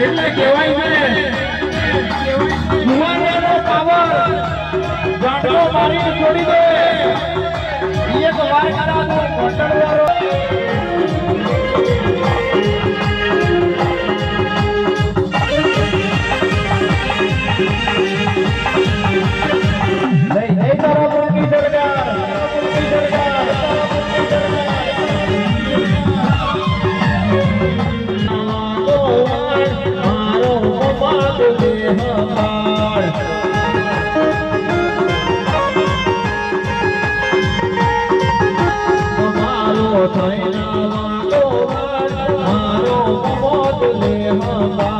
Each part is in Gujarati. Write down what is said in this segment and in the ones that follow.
એટલે કહેવાય છે જુવાનોનો પાવર ગાંઠો મારી છોડી દે એક વાર કોટડવાળો નહીં મારો દેહ પાળ મારો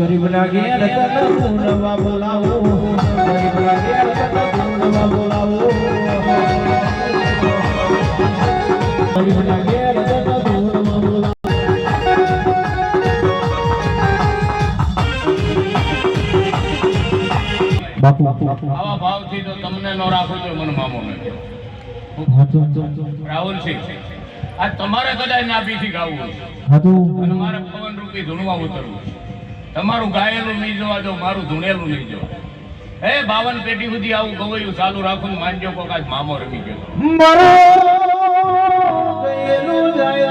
ગરીબ લાગે ઘેર બોલાવો. ગરીબ લાગે ઘેર બોલાવો. ગરીબ બાપુ આવા ભાવથી તો તમને ન રાખો તો મને મામો રાહુલસિંહ આ તમારે કદાચ નાભીથી ગાવું છે અને મારે પવન રૂપી ધૂણવા ઉતરવું છે. તમારું ગાયેલું નહીં જોવા દો, મારું ધૂણેલું નહીં જોવા હે, બાવન પેટી સુધી આવું ગવૈયું ચાલુ રાખું માનજો કોક આજ મામો રમી ગયો. ગયેલું જાય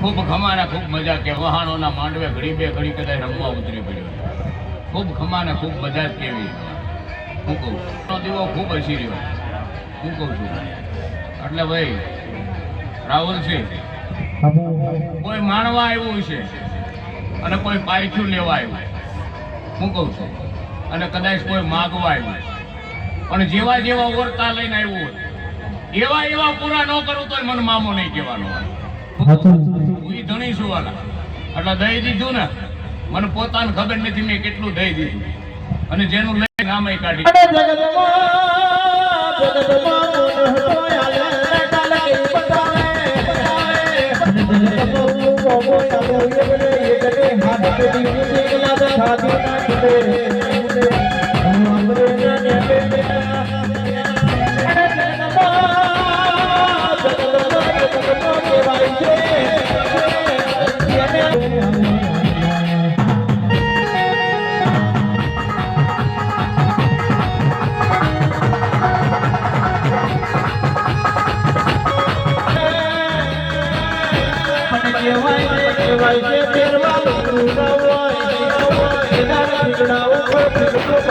ખૂબ ખમાને ખૂબ મજા કે વહાણોના માંડવે ઘડી ઘડી કદાચ રમવા ઉતરી પડ્યો. ખૂબ ખમાને ખૂબ મજા જ કેવી. હું કહું. દીવો ખૂબ હસી રહ્યો. હું કહું છું. એટલે ભાઈ રાહુલસિંહ કોઈ માણવા આવ્યું છે અને કોઈ પાયથું લેવા આવ્યું. હું કહું છું. અને કદાચ કોઈ માગવા આવ્યું. પણ જેવા જેવા ઓરતા લઈને આવ્યું એવા એવા પૂરા ન કરું તો મને મામો નહીં કહેવાનો હોય. ધણી છું એટલે દઈ દીધું ને મને પોતાને ખબર નથી મેં કેટલું દઈ દીધું અને જેનું લઈ નામે કાઢી